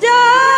যা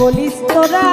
বলিস তোরা।